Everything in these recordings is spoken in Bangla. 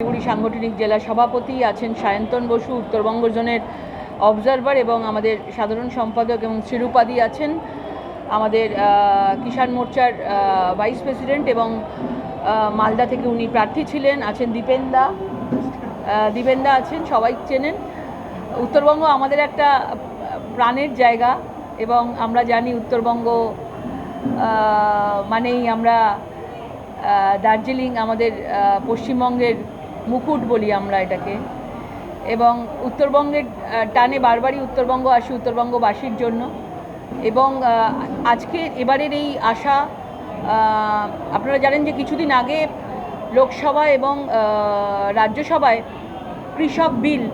শিলিগুড়ি সাংগঠনিক জেলা সভাপতি আছেন সায়ন্তন বসু, উত্তরবঙ্গ জোনের অবজারভার এবং আমাদের সাধারণ সম্পাদক এবং শিরুপাদি আছেন আমাদের কিষাণ মোর্চার ভাইস প্রেসিডেন্ট এবং মালদা থেকে উনি প্রার্থী ছিলেন, আছেন দীপেন্দা দীপেন্দা আছেন, সবাই চেনেন। উত্তরবঙ্গ আমাদের একটা প্রাণের জায়গা এবং আমরা জানি উত্তরবঙ্গ মানেই আমরা দার্জিলিং আমাদের পশ্চিমবঙ্গের মুকুট বলি আমরা এটাকে। এবং উত্তরবঙ্গের টানে বারবারই উত্তরবঙ্গ আসি উত্তরবঙ্গবাসীর জন্য। এবং আজকে এবারের এই আশা আপনারা জানেন যে কিছুদিন আগে লোকসভা এবং রাজ্যসভায় কৃষক বিল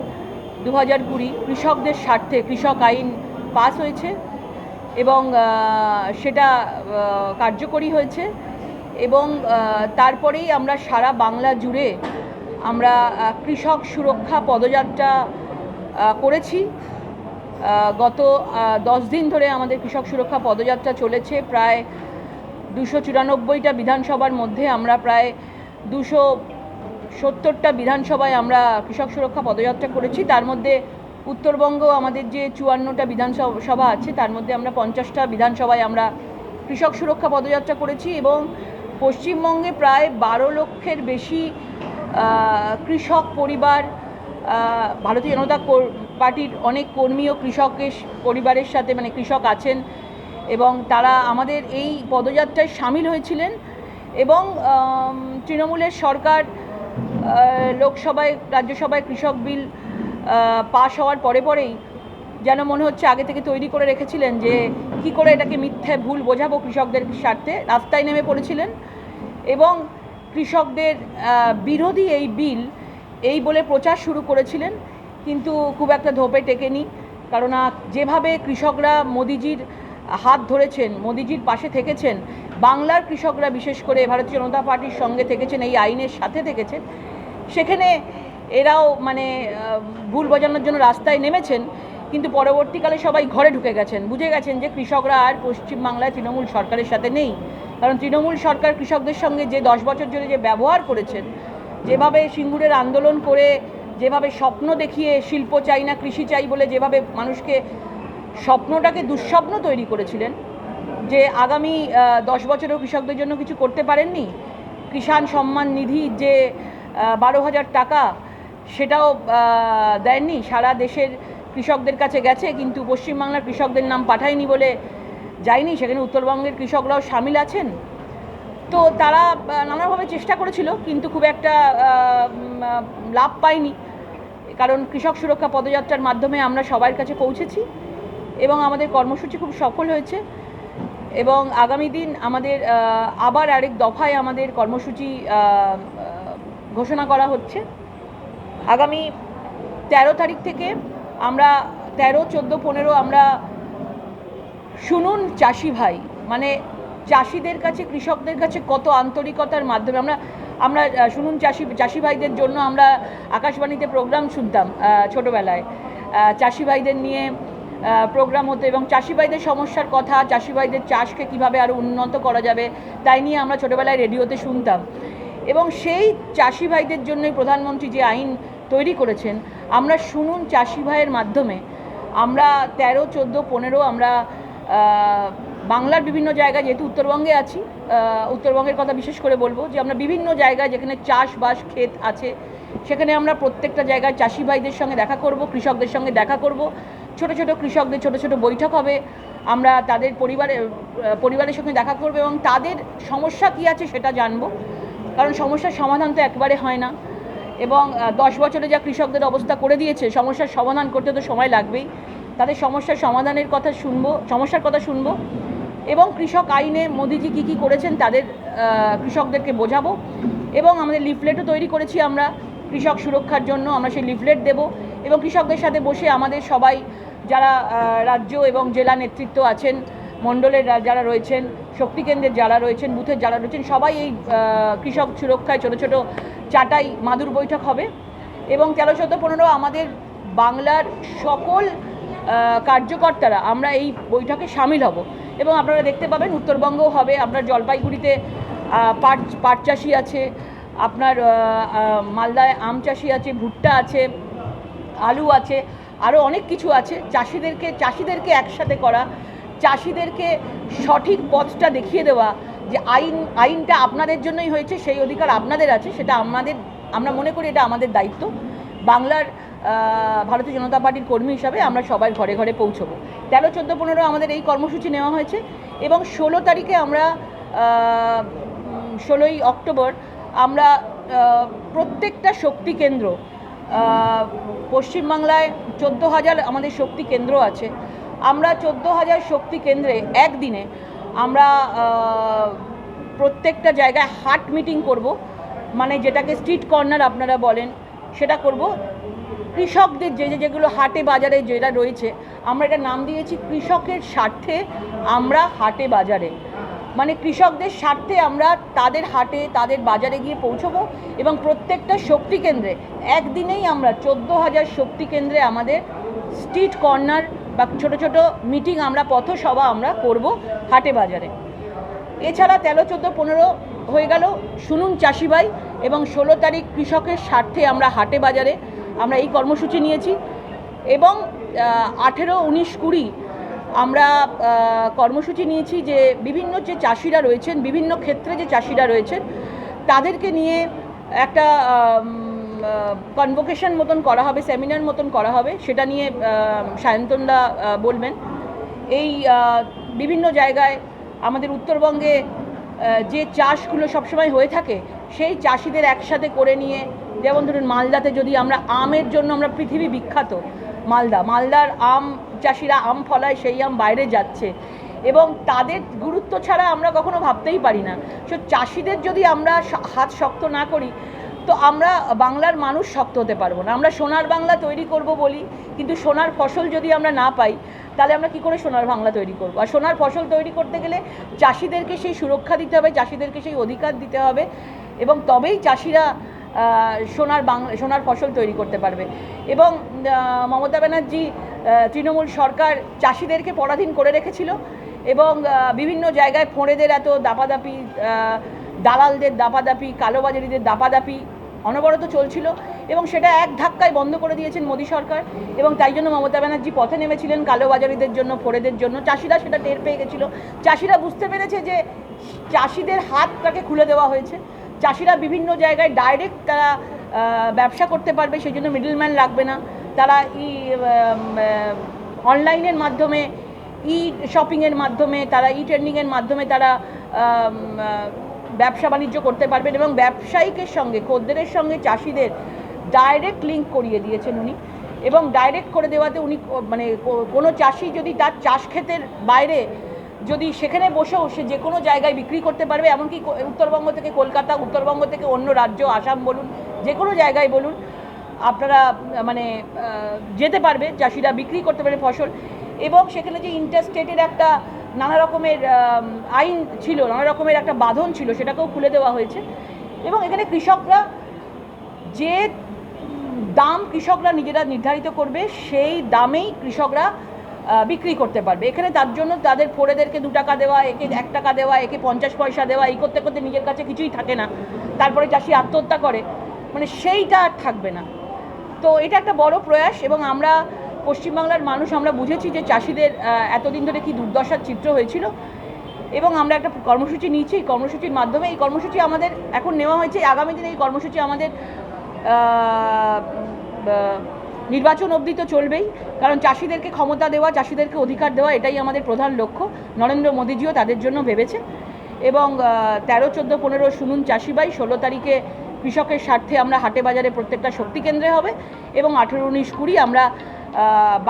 দু হাজার কুড়ি, কৃষকদের স্বার্থে কৃষক আইন পাস হয়েছে এবং সেটা কার্যকরী হয়েছে। এবং তারপরেই আমরা সারা বাংলা জুড়ে আমরা কৃষক সুরক্ষা পদযাত্রা করেছি। গত দশ দিন ধরে আমাদের কৃষক সুরক্ষা পদযাত্রা চলেছে। প্রায় দুশো চুরানব্বইটা বিধানসভার মধ্যে আমরা প্রায় দুশো সত্তরটা বিধানসভায় আমরা কৃষক সুরক্ষা পদযাত্রা করেছি। তার মধ্যে উত্তরবঙ্গ আমাদের যে চুয়ান্নটা বিধানসভা আছে, তার মধ্যে আমরা পঞ্চাশটা বিধানসভায় আমরা কৃষক সুরক্ষা পদযাত্রা করেছি এবং পশ্চিমবঙ্গে প্রায় বারো লক্ষের বেশি কৃষক পরিবার ভারতীয় জনতা পার্টির অনেক কর্মী ও কৃষকের পরিবারের সাথে মানে কৃষক আছেন এবং তারা আমাদের এই পদযাত্রায় সামিল হয়েছিলেন এবং তৃণমূলের সরকার লোকসভায়, রাজ্যসভায় কৃষক বিল পাশ হওয়ার পরে পরেই যেন মনে হচ্ছে আগে থেকে তৈরি করে রেখেছিলেন যে কি করে এটাকে মিথ্যে ভুল বোঝাবো কৃষকদের স্বার্থে, রাস্তায় নেমে পড়েছিলেন এবং কৃষকদের বিরোধী এই বিল এই বলে প্রচার শুরু করেছিলেন কিন্তু খুব একটা ধোপে টেকেনি। কারণ আহ, যেভাবে কৃষকরা মোদিজির হাত ধরেছেন মোদিজির পাশে থেকেছেন বাংলার কৃষকরা বিশেষ করে ভারতীয় জনতা পার্টির সঙ্গে থেকেছেন এই আইনের সাথে থেকেছেন সেখানে এরাও মানে ভুল বোঝানোর জন্য রাস্তায় নেমেছেন কিন্তু পরবর্তীকালে সবাই ঘরে ঢুকে গেছেন। বুঝে গেছেন যে কৃষকরা আর পশ্চিমবাংলায় তৃণমূল সরকারের সাথে নেই। কারণ তৃণমূল সরকার কৃষকদের সঙ্গে যে দশ বছর ধরে যে ব্যবহার করেছেন, যেভাবে সিঙ্গুরের আন্দোলন করে যেভাবে স্বপ্ন দেখিয়ে শিল্প চাই না, কৃষি চাই বলে যেভাবে মানুষকে স্বপ্নটাকে দুঃস্বপ্ন তৈরি করেছিলেন, যে আগামী দশ বছরেও কৃষকদের জন্য কিছু করতে পারেননি। কিষাণ সম্মান নিধি যে বারো হাজার টাকা সেটাও দেননি। সারা দেশের কৃষকদের কাছে গেছে, কিন্তু পশ্চিমবাংলার কৃষকদের নাম পাঠায়নি বলে যায়নি, সেখানে উত্তরবঙ্গের কৃষকরাও সামিল আছেন। তো তারা নানাভাবে চেষ্টা করেছিল, কিন্তু খুব একটা লাভ পায়নি। কারণ কৃষক সুরক্ষা পদযাত্রার মাধ্যমে আমরা সবার কাছে পৌঁছেছি এবং আমাদের কর্মসূচি খুব সফল হয়েছে এবং আগামী দিন আমাদের আবার আরেক দফায় আমাদের কর্মসূচি ঘোষণা করা হচ্ছে। আগামী তেরো তারিখ থেকে আমরা, তেরো, চোদ্দ, পনেরো আমরা শুনুন চাষি ভাই মানে চাষিদের কাছে, কৃষকদের কাছে কত আন্তরিকতার মাধ্যমে আমরা আমরা শুনুন চাষি চাষি ভাইদের জন্য আমরা আকাশবাণীতে প্রোগ্রাম শুনতাম ছোটোবেলায়। চাষি ভাইদের নিয়ে প্রোগ্রাম হতো এবং চাষি ভাইদের সমস্যার কথা, চাষি ভাইদের চাষকে কীভাবে আরও উন্নত করা যাবে, তাই নিয়ে আমরা ছোটোবেলায় রেডিওতে শুনতাম। এবং সেই চাষি ভাইদের জন্যই প্রধানমন্ত্রী যে আইন তৈরি করেছেন, আমরা শুনুন চাষি ভাইয়ের মাধ্যমে, আমরা তেরো, চোদ্দ, পনেরো, আমরা বাংলার বিভিন্ন জায়গায় যেহেতু উত্তরবঙ্গে আছি উত্তরবঙ্গের কথা বিশেষ করে বলব যে আমরা বিভিন্ন জায়গায় যেখানে চাষবাস ক্ষেত আছে, সেখানে আমরা প্রত্যেকটা জায়গায় চাষি ভাইদের সঙ্গে দেখা করব, কৃষকদের সঙ্গে দেখা করব। ছোট ছোট কৃষকদের ছোট ছোট বৈঠক হবে, আমরা তাদের পরিবারের পরিবারের সঙ্গে দেখা করব এবং তাদের সমস্যা কী আছে সেটা জানব। কারণ সমস্যার সমাধান তো একবারে হয় না এবং দশ বছরে যা কৃষকদের অবস্থা করে দিয়েছে, সমস্যার সমাধান করতে তো সময় লাগবেই। তাদের সমস্যার সমাধানের কথা শুনব, সমস্যার কথা শুনব। এবং কৃষক আইনে মোদিজি কী কী করেছেন তাদের কৃষকদেরকে বোঝাবো। এবং আমাদের লিফলেটও তৈরি করেছি আমরা কৃষক সুরক্ষার জন্য, আমরা সেই লিফলেট দেব। এবং কৃষকদের সাথে বসে আমাদের সবাই যারা রাজ্য এবং জেলা নেতৃত্ব আছেন, মণ্ডলের যারা রয়েছেন শক্তিকেন্দ্রের যারা রয়েছেন, বুথের যারা রয়েছেন, সবাই এই কৃষক সুরক্ষায় ছোট ছোট চাটাই মাদুর বৈঠক হবে। এবং তেরো চোদ্দ পনেরো আমাদের বাংলার সকল কার্যকর্তারা, আমরা এই বৈঠকে সামিল হব। এবং আপনারা দেখতে পাবেন উত্তরবঙ্গও হবে আপনার জলপাইগুড়িতে পাট পাট চাষি আছে, আপনার মালদায় আম চাষি আছে, ভুট্টা আছে, আলু আছে আরও অনেক কিছু আছে। চাষিদেরকে চাষিদেরকে একসাথে করা, চাষিদেরকে সঠিক পথটা দেখিয়ে দেওয়া, যে আইন, আইনটা আপনাদের জন্যই হয়েছে, সেই অধিকার আপনাদের আছে, সেটা আমাদের, আমরা মনে করি এটা আমাদের দায়িত্ব। বাংলার ভারতীয় জনতা পার্টির কর্মী হিসাবে আমরা সবাই ঘরে ঘরে পৌঁছবো। তেরো, চোদ্দ, পনেরো আমাদের এই কর্মসূচি নেওয়া হয়েছে এবং ষোলো তারিখে আমরা ষোলোই অক্টোবর আমরা প্রত্যেকটা শক্তি কেন্দ্র পশ্চিমবাংলায় চোদ্দ হাজার আমাদের শক্তি কেন্দ্র আছে। আমরা চোদ্দ হাজার শক্তি কেন্দ্রে একদিনে আমরা প্রত্যেকটা জায়গায় হাট মিটিং করব। মানে যেটাকে স্ট্রিট কর্নার আপনারা বলেন, সেটা করব। কৃষকদের যে যে যেগুলো হাটে বাজারে যেটা রয়েছে, আমরা এটা নাম দিয়েছি কৃষকের স্বার্থে আমরা হাটে বাজারে। মানে কৃষকদের স্বার্থে আমরা তাদের হাটে, তাদের বাজারে গিয়ে পৌঁছবো এবং প্রত্যেকটা শক্তি কেন্দ্রে, একদিনেই আমরা চোদ্দ হাজার শক্তি কেন্দ্রে আমাদের স্ট্রিট কর্নার বা ছোট ছোট মিটিং আমরা, পথসভা আমরা করব হাটে বাজারে। এছাড়া তেরো, চোদ্দ, পনেরো হয়ে গেল। শুনুন চাষিবাই এবং ষোলো তারিখ কৃষকের স্বার্থে আমরা হাটে বাজারে আমরা এই কর্মসূচি নিয়েছি এবং আঠেরো উনিশ কুড়ি আমরা কর্মসূচি নিয়েছি যে বিভিন্ন যে চাষিরা রয়েছেন বিভিন্ন ক্ষেত্রে যে চাষিরা রয়েছেন তাদেরকে নিয়ে একটা কনভোকেশন মতন করা হবে সেমিনার মতন করা হবে সেটা নিয়ে আহ, সায়ন্তনদা বলবেন। এই বিভিন্ন জায়গায় আমাদের উত্তরবঙ্গে যে চাষগুলো সবসময় হয়ে থাকে সেই চাষিদের একসাথে করে নিয়ে যেমন ধরুন মালদাতে যদি আমরা আমের জন্য আমরা পৃথিবী বিখ্যাত, মালদা। মালদার আম চাষিরা আম ফলায়, সেই আম বাইরে যাচ্ছে। এবং তাদের গুরুত্ব ছাড়া আমরা কখনো ভাবতেই পারি না। সো চাষিদের যদি আমরা হাত শক্ত না করি, তো আমরা বাংলার মানুষ শক্ত হতে পারব না। আমরা সোনার বাংলা তৈরি করব বলি, কিন্তু সোনার ফসল যদি আমরা না পাই, তাহলে আমরা কি করে সোনার বাংলা তৈরি করব? আর সোনার ফসল তৈরি করতে গেলে চাষিদেরকে সেই সুরক্ষা দিতে হবে, চাষিদেরকে সেই অধিকার দিতে হবে। এবং তবেই চাষিরা সোনার বাংলা সোনার ফসল তৈরি করতে পারবে। এবং মমতা ব্যানার্জি তৃণমূল সরকার চাষিদেরকে পরাধীন করে রেখেছিল এবং বিভিন্ন জায়গায় ফোঁড়েদের এত দাপাদাপি দালালদের দাপাদাপি, কালোবাজারিদের দাপাদাপি অনবরত চলছিল এবং সেটা এক ধাক্কায় বন্ধ করে দিয়েছেন মোদী সরকার এবং তাই জন্য মমতা ব্যানার্জি পথে নেমেছিলেন কালোবাজারিদের জন্য, ফোড়েদের জন্য। চাষিরা সেটা টের পেয়ে গেছিল। চাষিরা বুঝতে পেরেছে যে চাষিদের হাতটাকে খুলে দেওয়া হয়েছে। চাষিরা বিভিন্ন জায়গায় ডাইরেক্ট তারা ব্যবসা করতে পারবে, সেই জন্য মিডলম্যান লাগবে না। তারা ই অনলাইনের মাধ্যমে ই শপিংয়ের মাধ্যমে, তারা ই ট্রেন্ডিংয়ের মাধ্যমে তারা ব্যবসা বাণিজ্য করতে পারবেন এবং ব্যবসায়িকের সঙ্গে, খদ্দেরের সঙ্গে চাষিদের ডাইরেক্ট লিঙ্ক করিয়ে দিয়েছেন উনি। এবং ডাইরেক্ট করে দেওয়াতে উনি মানে কোনো চাষি যদি তার চাষ ক্ষেতের বাইরে যদি সেখানে বসেও সে যে কোনো জায়গায় বিক্রি করতে পারবে, এমনকি উত্তরবঙ্গ থেকে কলকাতা, উত্তরবঙ্গ থেকে অন্য রাজ্য, আসাম বলুন, যে কোনো জায়গায় বলুন, আপনারা মানে যেতে পারবে, চাষিরা বিক্রি করতে পারে ফসল। এবং সেখানে যে ইন্টারস্টেটের একটা নানা রকমের আইন ছিল, নানা রকমের একটা বাঁধন ছিল, সেটাকেও খুলে দেওয়া হয়েছে। এবং এখানে কৃষকরা যে দাম কৃষকরা নিজেরা নির্ধারিত করবে, সেই দামেই কৃষকরা বিক্রি করতে পারবে। এখানে তার জন্য তাদের ফোরেদেরকে দু টাকা দেওয়া, একে এক টাকা দেওয়া, একে পঞ্চাশ পয়সা দেওয়া, এই করতে করতে নিজের কাছে কিছুই থাকে না। তারপরে চাষি আত্মহত্যা করে। মানে সেইটা আর থাকবে না। তো এটা একটা বড় প্রয়াস এবং আমরা পশ্চিমবাংলার মানুষ, আমরা বুঝেছি যে চাষিদের এতদিন ধরে কি দুর্দশার চিত্র হয়েছিল এবং আমরা একটা কর্মসূচি নিয়েছি। কর্মসূচির মাধ্যমে এই কর্মসূচি আমাদের এখন নেওয়া হয়েছে। আগামী দিনে এই কর্মসূচি আমাদের নির্বাচন অবধি তো চলবেই, কারণ চাষিদেরকে ক্ষমতা দেওয়া, চাষিদেরকে অধিকার দেওয়া, এটাই আমাদের প্রধান লক্ষ্য। নরেন্দ্র মোদীজিও তাদের জন্য ভেবেছে। এবং তেরো, চোদ্দ, পনেরো শুনুন চাষিবাই ষোলো তারিখে কৃষকের স্বার্থে আমরা হাটে বাজারে প্রত্যেকটা শক্তি কেন্দ্রে হবে এবং আঠেরো, উনিশ, কুড়ি আমরা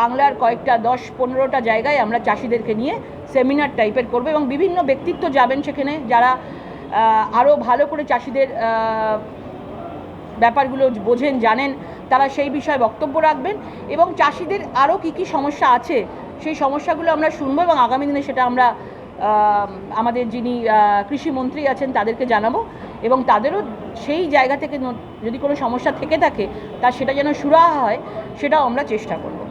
বাংলার কয়েকটা দশ, পনেরোটা জায়গায় আমরা চাষিদেরকে নিয়ে সেমিনার টাইপের করব এবং বিভিন্ন ব্যক্তিত্ব যাবেন সেখানে যারা আরও ভালো করে চাষিদের ব্যাপারগুলো বোঝেন, জানেন। তারা সেই বিষয়ে বক্তব্য রাখবেন এবং চাষিদের আরও কী কী সমস্যা আছে সেই সমস্যাগুলো আমরা শুনব এবং আগামী দিনে সেটা আমরা আমাদের যিনি কৃষিমন্ত্রী আছেন তাদেরকে জানাব এবং তাদেরও সেই জায়গা থেকে যদি কোনো সমস্যা থেকে থাকে তা সেটা যেন সুরাহা হয় সেটাও আমরা চেষ্টা করব।